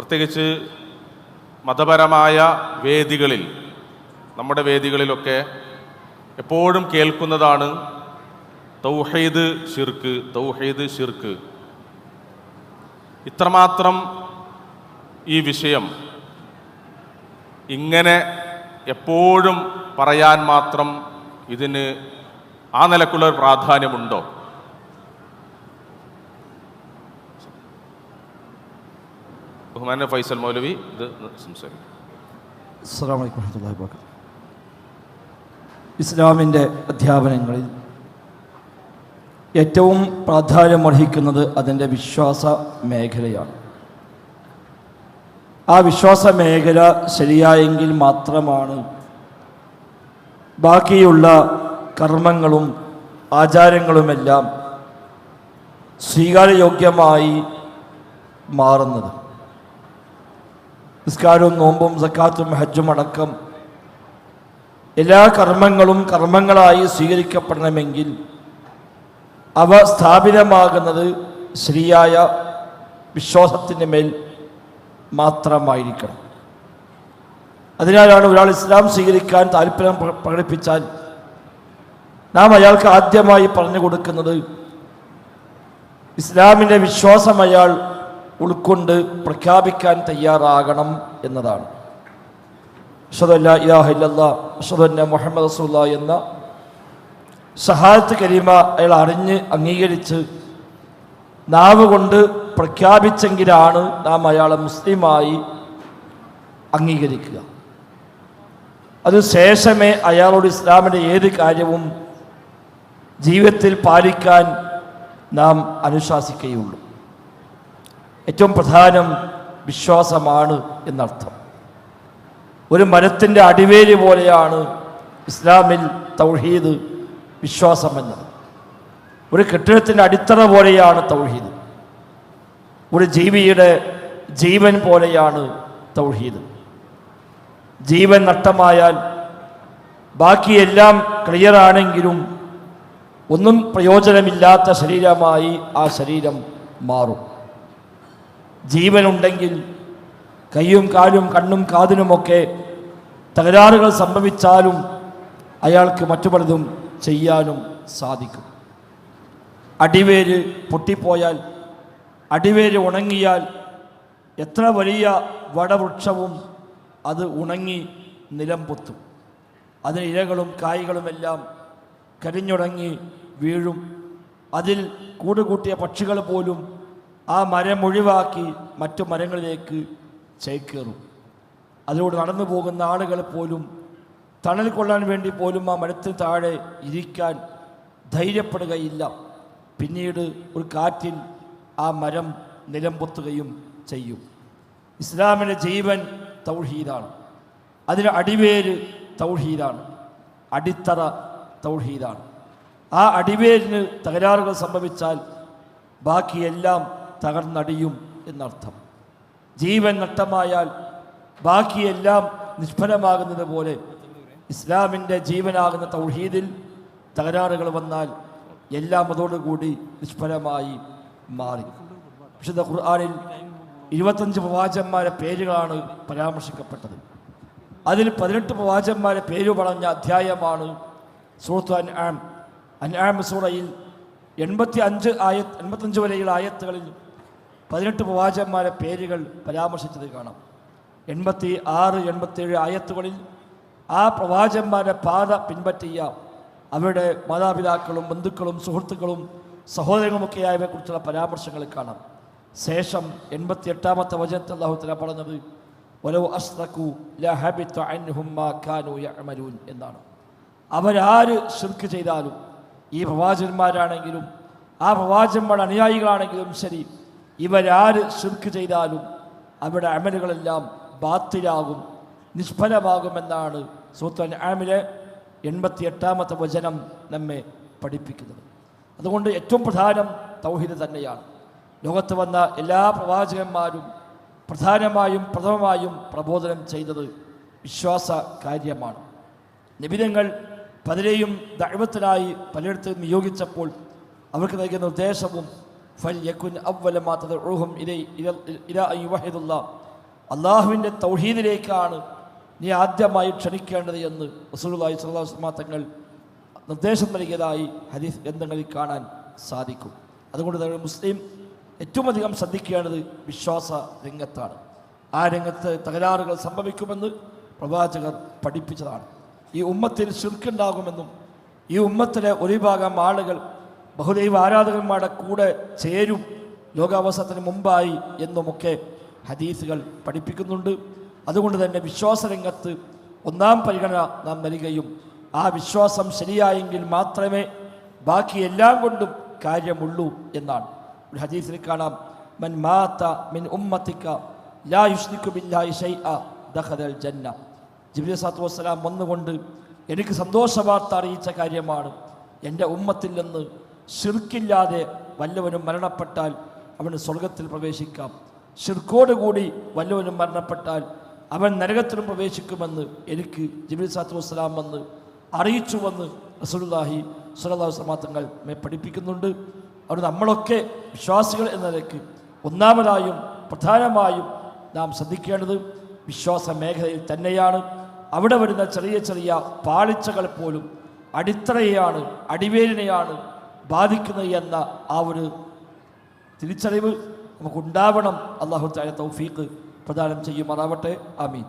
പ്രത്യേകിച്ച് മതപരമായ വേദികളിൽ നമ്മുടെ വേദികളിലൊക്കെ എപ്പോഴും കേൾക്കുന്നതാണ് തൗഹീദ് ഷിർക്ക് തൗഹീദ് ഷിർക്ക് ഇത്രമാത്രം ഈ വിഷയം ഇങ്ങനെ എപ്പോഴും പറയാൻ മാത്രം ഇതിന് ആ നിലക്കുള്ള പ്രാധാന്യമുണ്ടോ? ബഹുമാന ഫൈസൽ മൗലവി ഇത് സംസാരിക്കും. ഇസ്ലാമിന്റെ അധ്യാപനങ്ങളിൽ ഏറ്റവും പ്രാധാന്യമർഹിക്കുന്നത് അതിന്റെ വിശ്വാസ മേഖലയാണ്. ആ വിശ്വാസ മേഖല ശരിയായെങ്കിൽ മാത്രമാണ് ബാക്കിയുള്ള കർമ്മങ്ങളും ആചാരങ്ങളുമെല്ലാം സ്വീകാര്യയോഗ്യമായി മാറുന്നത്. നിസ്കാരവും നോമ്പും സക്കാത്തും ഹജ്ജും അടക്കം എല്ലാ കർമ്മങ്ങളും കർമ്മങ്ങളായി സ്വീകരിക്കപ്പെടണമെങ്കിൽ അവ സ്ഥാപിതമാകുന്നത് ശരിയായ വിശ്വാസത്തിന്റെ മേൽ മാത്രമായിരിക്കണം. അതിനാലാണ് ഒരാൾ ഇസ്ലാം സ്വീകരിക്കാൻ താല്പര്യം പ്ര- പ്രകടിപ്പിച്ചാൽ നാം അയാൾക്ക് ആദ്യമായി പറഞ്ഞു കൊടുക്കുന്നത് ഇസ്ലാമിന്റെ വിശ്വാസം അയാൾ ഉൾക്കൊണ്ട് പ്രഖ്യാപിക്കാൻ തയ്യാറാകണം എന്നതാണ്. അഷദല്ല ഇലാഹില്ല അഷദന്ന മുഹമ്മദ് റസൂല്ല എന്ന സഹായത്ത് കരീമ അയാൾ അറിഞ്ഞ് അംഗീകരിച്ച് നാവ് കൊണ്ട് പ്രഖ്യാപിച്ചെങ്കിലാണ് നാം അയാളെ മുസ്ലിമായി അംഗീകരിക്കുക. അതിനുശേഷമേ അയാളോട് ഇസ്ലാമിന്റെ ഏത് കാര്യവും ജീവിതത്തിൽ പാലിക്കാൻ നാം അനുശാസിക്കുകയുള്ളൂ. ഏറ്റവും പ്രധാനം വിശ്വാസമാണ് എന്നർത്ഥം. ഒരു മരത്തിന്റെ അടിവേര് പോലെയാണ് ഇസ്ലാമിൽ തൗഹീദ് വിശ്വാസം എന്നത് ഒരു കെട്ടിടത്തിന്റെ അടിത്തറ പോലെയാണ് തൗഹീദ്. ഒരു ജീവിയുടെ ജീവൻ പോലെയാണ് തൗഹീദ്. ജീവൻ നഷ്ടമായാൽ ബാക്കിയെല്ലാം ക്ലിയറാണെങ്കിലും ഒന്നും പ്രയോജനമില്ലാത്ത ശരീരമായി ആ ശരീരം മാറും. ജീവനുണ്ടെങ്കിൽ കൈയും കാലും കണ്ണും കാതിനുമൊക്കെ തകരാറുകൾ സംഭവിച്ചാലും അയാൾക്ക് മറ്റു പലതും ചെയ്യാനും സാധിക്കും. അടിവേര് പൊട്ടിപ്പോയാൽ അടിവേര് ഉണങ്ങിയാൽ എത്ര വലിയ വടവൃക്ഷവും അത് ഉണങ്ങി നിലം പൊത്തും. അതിന് ഇലകളും കായ്കളുമെല്ലാം കരിഞ്ഞുടങ്ങി വീഴും. അതിൽ കൂടുകൂട്ടിയ പക്ഷികൾ പോലും ആ മരം ഒഴിവാക്കി മറ്റു മരങ്ങളിലേക്ക് ചേക്കേറും. അതിലൂടെ നടന്നു പോകുന്ന ആളുകൾ പോലും തണൽ കൊള്ളാൻ വേണ്ടി പോലും ആ മരത്തിന് താഴെ ഇരിക്കാൻ ധൈര്യപ്പെടുകയില്ല. പിന്നീട് ഒരു കാറ്റിൽ ആ മരം നിലംപൊത്തുകയും ചെയ്യും. ഇസ്ലാമിന്റെ ജീവൻ തൗഹീദാണ്. അതിന് അടിവേര് തൗഹീദാണ്. അടിത്തറ തൗഹീദാണ്. ആ അടിവേരിന് തകരാറുകൾ സംഭവിച്ചാൽ ബാക്കിയെല്ലാം തകർന്നടിയും എന്നർത്ഥം. ജീവൻ നഷ്ടമായാൽ ബാക്കിയെല്ലാം നിഷ്ഫലമാകുന്നത് പോലെ ഇസ്ലാമിന്റെ ജീവനാകുന്ന തൗഹീദിൽ തകരാറുകൾ വന്നാൽ എല്ലാം അതോടുകൂടി നിഷ്ഫലമായി മാറി. വിശുദ്ധ ഖുർആാനിൽ ഇരുപത്തഞ്ച് പ്രവാചന്മാരെ പേരുകളാണ് പരാമർശിക്കപ്പെട്ടത്. അതിൽ പതിനെട്ട് പ്രവാചന്മാരെ പേര് പറഞ്ഞ അധ്യായമാണ് സൂറത്ത് അൻ ആം സൂറയിൽ എൺപത്തി അഞ്ച് ആയ എൺപത്തഞ്ച് വരെയുള്ള ആയത്തുകളിൽ പതിനെട്ട് പ്രവാചകന്മാരെ പേരുകൾ പരാമർശിച്ചത് കാണാം. എൺപത്തി ആറ് എൺപത്തേഴ് ആയത്തുകളിൽ ആ പ്രവാചന്മാരെ പാത പിൻപറ്റിയ അവരുടെ മാതാപിതാക്കളും ബന്ധുക്കളും സുഹൃത്തുക്കളും സഹോദരങ്ങളുമൊക്കെയായവരെ കുറിച്ചുള്ള പരാമർശങ്ങൾ കാണാം. ശേഷം എൺപത്തി എട്ടാമത്തെ വചനത്തിൽ അള്ളാഹുത്തല പറഞ്ഞത് ഒലോ അസ്തക്കു ലഹബിത്ത അൻഹും മാ കാനൂ യഅമലൂൻ എന്നാണ്. അവരാര് ശിർക്ക് ചെയ്താലും ഈ പ്രവാചകന്മാരാണെങ്കിലും ആ പ്രവാചകന്മാരുടെ അനുയായികളാണെങ്കിലും ശരി ഇവരാര് ശിർക്ക് ചെയ്താലും അവരുടെ അമലുകളെല്ലാം ബാത്തിലാകും നിഷ്ഫലമാകുമെന്നാണ് സൂത്തൻ ആമിലെ എൺപത്തി എട്ടാമത്തെ വചനം നമ്മെ പഠിപ്പിക്കുന്നത്. അതുകൊണ്ട് ഏറ്റവും പ്രധാനം തൗഹിദ് തന്നെയാണ്. ലോകത്ത് വന്ന എല്ലാ പ്രവാചകന്മാരും പ്രധാനമായും പ്രഥമമായും പ്രബോധനം ചെയ്തത് വിശ്വാസ കാര്യമാണ്. നിബിധങ്ങൾ പലരെയും ദൈവത്തിനായി പലയിടത്ത് നിയോഗിച്ചപ്പോൾ അവർക്ക് നൽകിയ നിർദ്ദേശവും ഫൽ യക്കുൻ അവലമാത്തത് ഊഹും ഇല ഇല അയ്യുവഹിദുള്ള അള്ളാഹുവിന്റെ തൗഹീദിലേക്കാണ് നീ ആദ്യമായി ക്ഷണിക്കേണ്ടത് എന്ന് റസൂലുള്ളാഹി സ്വല്ലല്ലാഹു അലൈഹി തങ്ങൾ നിർദ്ദേശം നൽകിയതായി ഹദീസ് ഗ്രന്ഥങ്ങളിൽ കാണാൻ സാധിക്കും. അതുകൊണ്ട് തന്നെ മുസ്ലിം ഏറ്റവും അധികം ശ്രദ്ധിക്കേണ്ടത് വിശ്വാസ രംഗത്താണ്. ആ രംഗത്ത് തകരാറുകൾ സംഭവിക്കുമെന്ന് പ്രവാചകർ പഠിപ്പിച്ചതാണ്. ഈ ഉമ്മത്തിൽ ശിർക്കുണ്ടാകുമെന്നും ഈ ഉമ്മത്തിലെ ഒരു ഭാഗം ആളുകൾ ബഹുദൈവ ആരാധകന്മാരുടെ കൂടെ ചേരും ലോകാവസാനത്തിന് മുമ്പായി എന്നുമൊക്കെ ഹദീസുകൾ പഠിപ്പിക്കുന്നുണ്ട്. അതുകൊണ്ട് തന്നെ വിശ്വാസരംഗത്ത് ഒന്നാം പരിഗണന നാം നൽകുകയും ആ വിശ്വാസം ശരിയായെങ്കിൽ മാത്രമേ ബാക്കി എല്ലാം കൊണ്ടും കാര്യമുള്ളൂ എന്നാണ്. ഒരു ഹദീസിൽ കാണാം മൻ മാത്ത മിൻ ഉമ്മത്തിക്ക ലാ യുഷ്രിക്കു ബില്ലാഹി അ ദഹദൽ ജന്ന. ജിബ്രീൽ സാത്തു വസ്സലാം വന്നുകൊണ്ട് എനിക്ക് സന്തോഷവാർത്ത അറിയിച്ച കാര്യമാണ് എന്റെ ഉമ്മത്തിൽ നിന്ന് ഷിർക്കില്ലാതെ വല്ലവനും മരണപ്പെട്ടാൽ അവന് സ്വർഗത്തിൽ പ്രവേശിക്കാം. ഷിർക്കോടുകൂടി വല്ലവനും മരണപ്പെട്ടാൽ അവൻ നരകത്തിലും പ്രവേശിക്കുമെന്ന് എനിക്ക് ജിബ്രീൽ സാത്തു വസ്സലാം വന്ന് അറിയിച്ചുവെന്ന് റസൂലുള്ളാഹി സ്വല്ലല്ലാഹു അലൈഹി വസല്ലം തങ്ങൾ മേ പഠിപ്പിക്കുന്നുണ്ട്. അവർ നമ്മളൊക്കെ വിശ്വാസികൾ എന്ന നിലയ്ക്ക് ഒന്നാമതായും പ്രധാനമായും നാം ശ്രദ്ധിക്കേണ്ടത് വിശ്വാസ മേഖലയിൽ തന്നെയാണ്. അവിടെ വരുന്ന ചെറിയ ചെറിയ പാളിച്ചകൾ പോലും അടിത്തറയാണ് അടിവേലിനെയാണ് ബാധിക്കുന്നത് എന്ന ആ ഒരു തിരിച്ചറിവ് നമുക്കുണ്ടാവണം. അള്ളാഹു താല തൗഫീഖ് പ്രദാനം ചെയ്യുമാറാവട്ടെ. ആമീൻ.